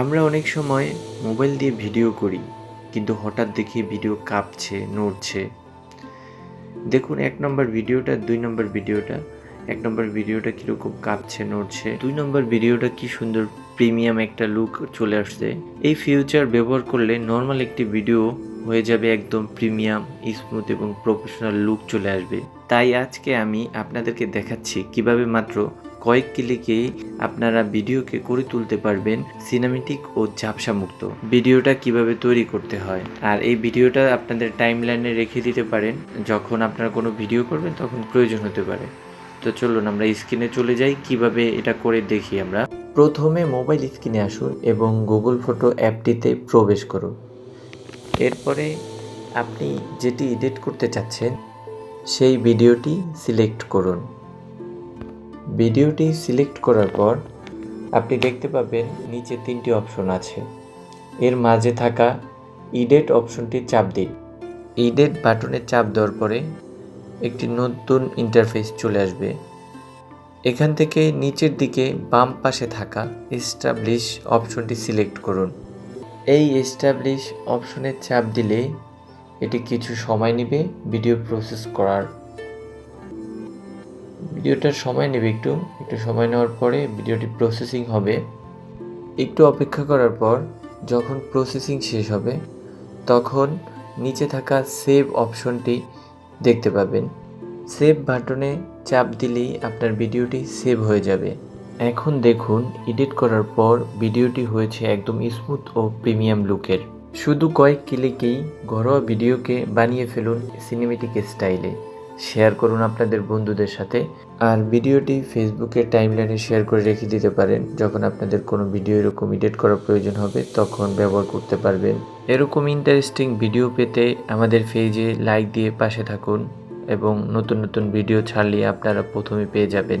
আমরা অনেক সময় মোবাইল দিয়ে ভিডিও করি, কিন্তু হঠাৎ দেখি ভিডিও কাঁপছে, নড়ছে। দেখুন, এক নম্বর ভিডিওটা, দুই নম্বর ভিডিওটা এক নম্বর ভিডিওটা কীরকম কাঁপছে, নড়ছে। দুই নম্বর ভিডিওটা কি সুন্দর প্রিমিয়াম একটা লুক চলে আসছে। এই ফিউচার ব্যবহার করলে নর্মাল একটি ভিডিও হয়ে যাবে একদম প্রিমিয়াম স্মুথ এবং প্রফেশনাল লুক চলে আসবে। তাই আজকে আমি আপনাদেরকে দেখাচ্ছি কীভাবে মাত্র কয়েক ক্লিকেই আপনারা ভিডিওকে করে তুলতে পারবেন সিনেমেটিক ও ঝাপসা মুক্ত ভিডিওটা কীভাবে তৈরি করতে হয়? আর এই ভিডিওটা আপনাদের টাইম রেখে দিতে পারেন, যখন আপনারা কোনো ভিডিও করবেন তখন প্রয়োজন হতে পারে। তো চলুন আমরা স্ক্রিনে চলে যাই, কীভাবে এটা করে দেখি আমরা। প্রথমে মোবাইল স্ক্রিনে আসুন এবং গুগল ফটো অ্যাপটিতে প্রবেশ করুন। এরপরে আপনি যেটি এডিট করতে চাচ্ছেন, সেই ভিডিওটি সিলেক্ট করুন। ভিডিওটি সিলেক্ট করার পর আপনি দেখতে পাবেন নিচে তিনটি অপশন আছে। এর মাঝে থাকা ইডেট অপশনটি চাপ দিন। ইডেট বাটনে চাপ দেওয়ার পরে একটি নতুন ইন্টারফেস চলে আসবে। এখান থেকে নিচের দিকে বাম পাশে থাকা এস্টাবলিশ অপশনটি সিলেক্ট করুন। এই এস্টাবলিশ অপশনে চাপ দিলে এটি কিছু সময় নেবে ভিডিও প্রসেস করার। ভিডিওটার সময় নেবে একটু একটু সময় নেওয়ার পরে ভিডিওটি প্রসেসিং হবে। একটু অপেক্ষা করার পর যখন প্রসেসিং শেষ হবে, তখন নিচে থাকা সেভ অপশনটি দেখতে পাবেন। সেভ বাটনে চাপ দিলেই আপনার ভিডিওটি সেভ হয়ে যাবে। এখন দেখুন এডিট করার পর ভিডিওটি হয়েছে একদম স্মুথ ও প্রিমিয়াম লুকের শুধু কয়েক ক্লিকেই ঘরোয়া ভিডিওকে বানিয়ে ফেলুন সিনেমেটিক স্টাইলে শেয়ার করুন আপনাদের বন্ধুদের সাথে। আর ভিডিওটি ফেসবুকে টাইমলাইনে শেয়ার করে রেখে দিতে পারেন। যখন আপনাদের কোনো ভিডিও এরকম এডিট করার প্রয়োজন হবে, তখন ব্যবহার করতে পারবেন। এরকম ইন্টারেস্টিং ভিডিও পেতে আমাদের পেজে লাইক দিয়ে পাশে থাকুন এবং নতুন নতুন ভিডিও ছাড়লে আপনারা প্রথমে পেয়ে যাবেন।